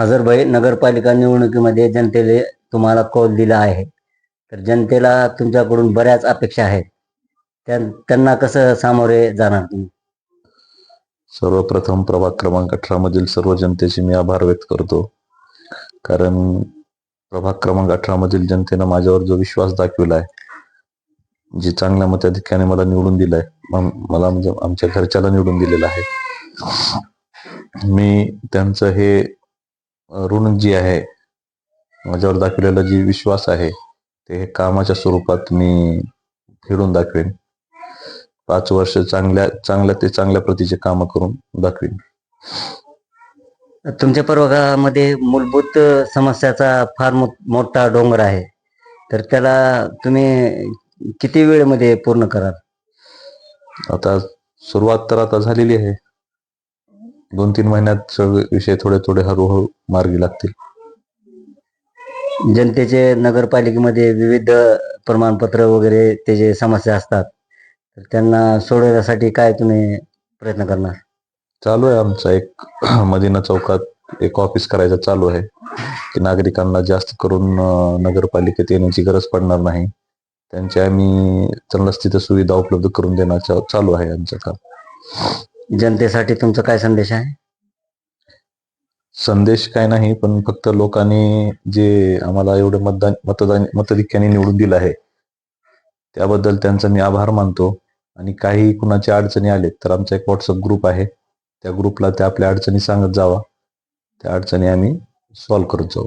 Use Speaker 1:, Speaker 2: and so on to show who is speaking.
Speaker 1: हजरभाई नगरपालिका निवडणुकीमध्ये जनतेने तुम्हाला कौल दिला आहे. तर जनतेला तुमच्याकडून बऱ्याच अपेक्षा आहेत. त्यां- त्यांना कसं सामोरे जाणार तुम्ही?
Speaker 2: सर्वप्रथम प्रभाग क्रमांक अठरा मधील सर्व जनतेचे मी आभार व्यक्त करतो. कारण प्रभाग क्रमांक अठरा मधील जनतेनं माझ्यावर जो विश्वास दाखविला आहे जी चांगल्या मताधिक्याने मला निवडून दिलाय मला म्हणजे आमच्या घरच्याला निवडून दिलेलं आहे. मी त्यांचं हे ऋण जी आहे माझ्यावर दाखवलेला जी विश्वास आहे ते कामाच्या स्वरूपात मी फेडून दाखवेन. पाच वर्ष चांगल्या चांगल्या ते चांगल्या प्रतीचे काम करून दाखवेन.
Speaker 1: तुमच्या प्रभागामध्ये मूलभूत समस्याचा फार मोठा डोंगर आहे. तर त्याला तुम्ही किती वेळेमध्ये पूर्ण कराल?
Speaker 2: आता सुरुवात तर आता झालेली आहे. दोन तीन महिन्यात सगळे विषय थोडे थोडे हळूहळू मार्गी लागतील.
Speaker 1: जनतेचे नगरपालिकेमध्ये विविध प्रमाणपत्र वगैरे ते जे समस्या असतात तर त्यांना सोडवण्यासाठी काय तुम्ही प्रयत्न करणार?
Speaker 2: चालू आहे आमचा एक मदिना चौकात एक ऑफिस करायचं चालू आहे की नागरिकांना जास्त करून नगरपालिकेत येण्याची गरज पडणार नाही. त्यांच्या आम्ही त्यांना तिथं सुविधा उपलब्ध करून देण्याचं चालू आहे आमचं काम.
Speaker 1: जनतेसाठी तुमचा काय संदेश आहे?
Speaker 2: संदेश काय नाही पण फक्त लोकांनी जे आम्हाला एवढं मतदान मतदान मतधिक्याने निवडून दिलं आहे त्याबद्दल त्यांचा मी आभार मानतो. आणि काही कुणाच्या अडचणी आले तर आमचा एक व्हॉट्सअप ग्रुप आहे. त्या ग्रुपला त्या आपल्या अडचणी सांगत जावा. त्या अडचणी आम्ही सॉल्व्ह करत जाऊ.